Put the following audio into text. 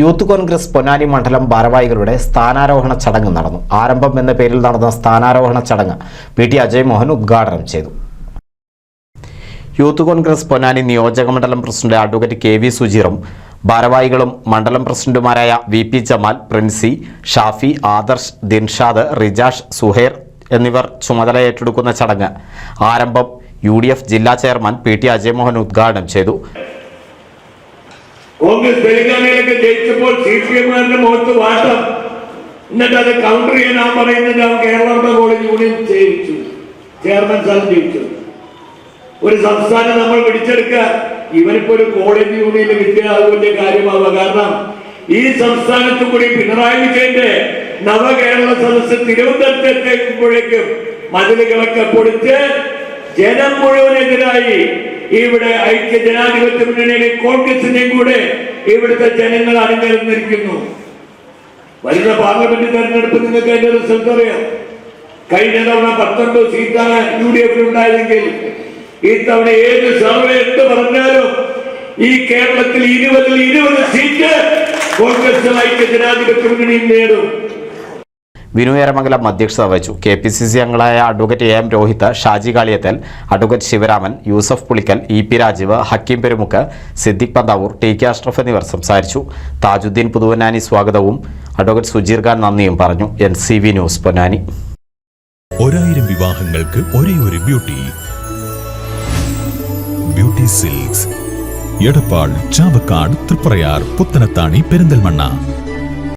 Youth Congress Ponnani മണ്ഡലം ഭാരവാഹികളുടെ സ്ഥാനാരോഹണ ചടങ്ങ് നടന്നു. ആരംഭം എന്ന പേരിൽ നടന്ന സ്ഥാനാരോഹണ ചടങ്ങ് പി ടി അജയ് മോഹൻ ഉദ്ഘാടനം ചെയ്തു. യൂത്ത് കോൺഗ്രസ് പൊന്നാനി നിയോജക മണ്ഡലം പ്രസിഡന്റ് അഡ്വക്കേറ്റ് കെ വി സുജീറും ഭാരവാഹികളും മണ്ഡലം പ്രസിഡന്റുമാരായ വി പി ജമാൽ പ്രിൻസി ഷാഫി ആദർശ് ദിൻഷാദ് റിജാഷ് സുഹേർ എന്നിവർ ചുമതല ഏറ്റെടുക്കുന്ന ചടങ്ങ് ആരംഭം യു ജില്ലാ chairman P T Ajay Mohan ഉദ്ഘാടനം ചെയ്തു. കോൺഗ്രസ് തെലങ്കാനയിലൊക്കെ ജയിച്ചപ്പോൾ സി പി എമ്മുകാരുടെ മുഖത്ത് വാട്ടം എന്നിട്ട് അത് കൗണ്ടർ ചെയ്യാൻ ആ പറയുന്നത് കേരളയുടെ കോളേജ് യൂണിയൻ ജയിച്ചു. ചെയർമാൻ സാർ ജയിച്ചു. ഒരു സംസ്ഥാനം നമ്മൾ പിടിച്ചെടുക്കുക ഇവനിപ്പോ ഒരു കോളേജ് യൂണിയന് കിട്ടിയ കാര്യമാവുക. കാരണം ഈ സംസ്ഥാനത്തും കൂടി പിണറായി വിജയന്റെ നവകേരള സദസ്സ് തിരുവനന്തപുരത്തെത്തുമ്പോഴേക്കും മതിലുകളൊക്കെ പൊടിച്ച് ജനം മുഴുവനെതിരായി ഇവിടെ ഐക്യ ജനാധിപത്യ മുന്നണിയിലെ കോൺഗ്രസിനെയും കൂടെ ഇവിടുത്തെ ജനങ്ങൾ അണിനിരന്നിരിക്കുന്നു. വരുന്ന പാർലമെന്റ് തെരഞ്ഞെടുപ്പ് നിങ്ങൾക്ക് അതിന്റെ റിസൾട്ട് അറിയാം. കഴിഞ്ഞ തവണ പത്തൊൻപത് സീറ്റാണ് യു ഡി എഫിൽ ഉണ്ടായതെങ്കിൽ ഇത്തവണ ഏത് സർവേ എന്ത് പറഞ്ഞാലും ഈ കേരളത്തിൽ ഇരുപതിൽ ഇരുപത് സീറ്റ് കോൺഗ്രസ് ഐക്യ ജനാധിപത്യ മുന്നണി നേടും. വിനു ഏരമംഗലം അധ്യക്ഷത വഹിച്ചു. കെ പി സി സി അംഗങ്ങളായ advocate A M Rohit Shaji Kaliyathal advocate Sivaraman Yusuf Pulikkal E P Rajeev Hakeem Perumukku Siddique Panthavoor T K Ashraf എന്നിവർ സംസാരിച്ചു. താജുദ്ദീൻ പുതുവനാനി സ്വാഗതവും അഡ്വക്കേറ്റ് സുജീർ ഖാൻ നന്ദിയും പറഞ്ഞു. N C V news Ponnani. ഒരായിരം വിവാഹങ്ങൾക്ക് ഒരേ ഒരു beauty. Beauty silks. Edappal Chavakkad Thriprayar Puthanathani Perinthalmanna.